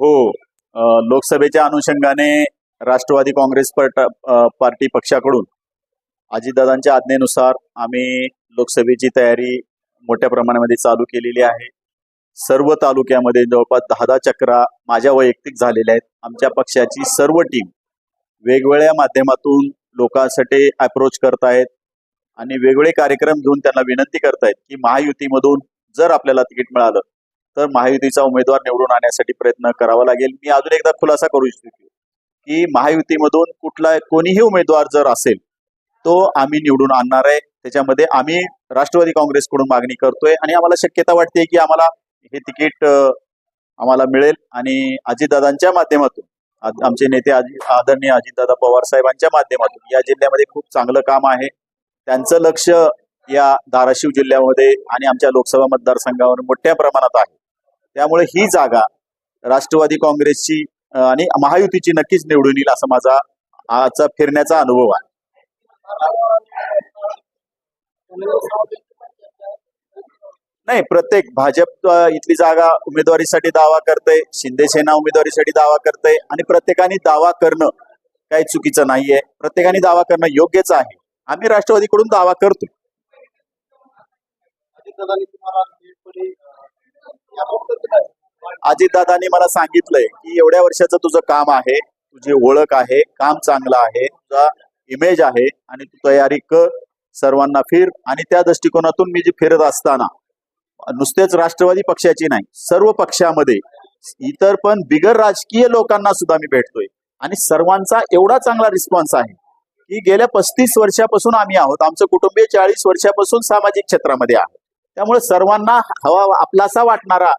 हो. अ, लोकसभेच्या अनुषंगाने राष्ट्रवादी काँग्रेस पार्टी पक्षाकडून अजितदादांच्या आज्ञेनुसार आम्ही लोकसभेची तयारी मोठ्या प्रमाणामध्ये चालू केलेली आहे. सर्व तालुक्यामध्ये जवळपास दहा दहा चक्रा माझ्या वैयक्तिक झालेल्या आहेत. आमच्या पक्षाची सर्व टीम वेगवेगळ्या माध्यमातून लोकांसाठी अप्रोच करतायत आणि वेगवेगळे कार्यक्रम घेऊन त्यांना विनंती करतायत की महायुतीमधून जर आपल्याला तिकीट मिळालं तर महायुतीचा उमेदवार निवडून आणण्यासाठी प्रयत्न करावा लागेल. मी अजून एकदा खुलासा करू इच्छितो की महायुतीमधून कुठला कोणीही उमेदवार जर असेल तो आम्ही निवडून आणणार आहे. त्याच्यामध्ये आम्ही राष्ट्रवादी काँग्रेसकडून मागणी करतोय आणि आम्हाला शक्यता वाटते की आम्हाला हे तिकीट आम्हाला मिळेल. आणि अजितदादांच्या माध्यमातून आमचे नेते आदरणीय अजितदादा पवार साहेबांच्या माध्यमातून या जिल्ह्यामध्ये खूप चांगलं काम आहे. त्यांचं लक्ष या धाराशिव जिल्ह्यामध्ये आणि आमच्या लोकसभा मतदारसंघावर मोठ्या प्रमाणात आहे. त्यामुळे ही जागा राष्ट्रवादी काँग्रेसची आणि महायुतीची नक्कीच निवडून येईल असा माझा आजचा फिरण्याचा अनुभव आहे. नाही प्रत्येक भाजप इथली जागा उमेदवारीसाठी दावा करते शिंदे सेना उमेदवारीसाठी दावा करते आणि प्रत्येकाने दावा करणं काही चुकीचं नाहीये. प्रत्येकाने दावा करणं योग्यच आहे. आम्ही राष्ट्रवादीकडून दावा करतो अजितदादांनी मला सांगितलंय की एवढ्या वर्षाचं तुझं काम आहे तुझी ओळख आहे काम चांगलं आहे तुझा इमेज आहे आणि तू तयारी कर सर्वांना फिर आणि त्या दृष्टिकोनातून मी जी फिरत असताना नुसतेच राष्ट्रवादी पक्षाची नाही सर्व पक्षामध्ये इतर पण बिगर राजकीय लोकांना सुद्धा मी भेटतोय आणि सर्वांचा एवढा चांगला रिस्पॉन्स आहे की गेल्या पस्तीस वर्षापासून आम्ही आहोत आमचं कुटुंबीय चाळीस वर्षापासून सामाजिक क्षेत्रामध्ये आहे. त्यामुळे सर्वांना हवा आपलासा वाटणारा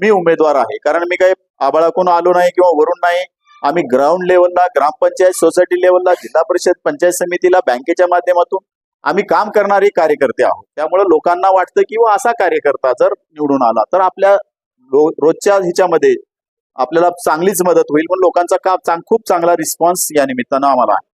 मी उमेदवार आहे. कारण मी काही आबाळाकून आलो नाही किंवा वरून नाही. आम्ही ग्राउंड लेवलला ग्रामपंचायत सोसायटी लेवलला जिल्हा परिषद पंचायत समितीला बँकेच्या माध्यमातून आम्ही काम करणारे कार्यकर्ते आहोत. त्यामुळे लोकांना वाटतं की व असा कार्यकर्ता जर निवडून आला तर आपल्या रोजच्या ह्याच्यामध्ये आपल्याला चांगलीच मदत होईल. पण लोकांचा का चांग- खूप चांगला रिस्पॉन्स या निमित्तानं आम्हाला आहे.